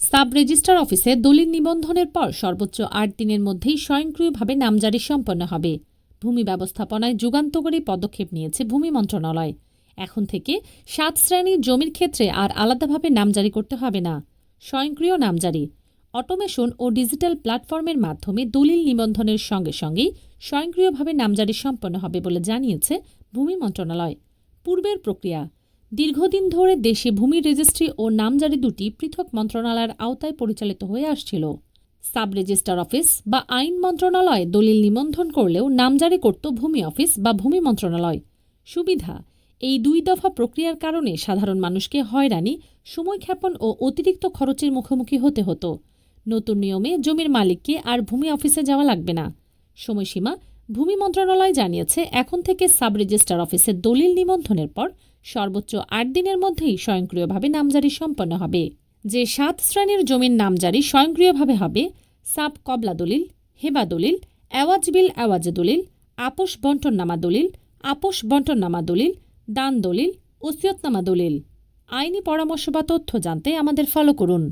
Sub registrar অফিসে দলিল নিবন্ধনের পর সর্বোচ্চ আট দিনের মধ্যেই স্বয়ংক্রিয়ভাবে নামজারি সম্পন্ন হবে। ভূমি ব্যবস্থাপনায় যুগান্তকারী পদক্ষেপ নিয়েছে ভূমি মন্ত্রণালয়। এখন থেকে সাত শ্রেণির জমির ক্ষেত্রে আর আলাদাভাবে নামজারি করতে হবে না। স্বয়ংক্রিয় নামজারি, অটোমেশন ও ডিজিটাল প্ল্যাটফর্মের মাধ্যমে দলিল নিবন্ধনের সঙ্গে সঙ্গেই স্বয়ংক্রিয়ভাবে নামজারি সম্পন্ন হবে বলে জানিয়েছে ভূমি মন্ত্রণালয়। পূর্বের প্রক্রিয়া দীর্ঘদিন ধরে দেশে ভূমি রেজিস্ট্রি ও নামজারি দুটি পৃথক মন্ত্রণালয়ের আওতায় পরিচালিত হয়ে আসছিল। সাব রেজিস্ট্রার অফিস বা আইন মন্ত্রণালয় দলিল নিবন্ধন করলেও নামজারি করত ভূমি অফিস বা ভূমি মন্ত্রণালয়। সুবিধা, এই দুই দফা প্রক্রিয়ার কারণে সাধারণ মানুষকে হয়রানি, সময়ক্ষেপণ ও অতিরিক্ত খরচের মুখোমুখি হতে হতো। নতুন নিয়মে জমির মালিককে আর ভূমি অফিসে যাওয়া লাগবে না। সময়সীমা ভূমি মন্ত্রণালয় জানিয়েছে, এখন থেকে সাব রেজিস্ট্রার অফিসে দলিল নিবন্ধনের পর সর্বোচ্চ আট দিনের মধ্যেই স্বয়ংক্রিয়ভাবে নামজারি সম্পন্ন হবে। যে সাত শ্রেণির জমির নামজারি স্বয়ংক্রিয়ভাবে হবে, সাব কবলা দলিল, হেবা দলিল এওয়াজ বিল এওয়াজ দলিল, আপোষ বন্টননামা দলিল, আপোষ বন্টননামা দলিল, দান দলিল, ওসিয়তনামা দলিল। আইনি পরামর্শ বা তথ্য জানতে আমাদের ফলো করুন।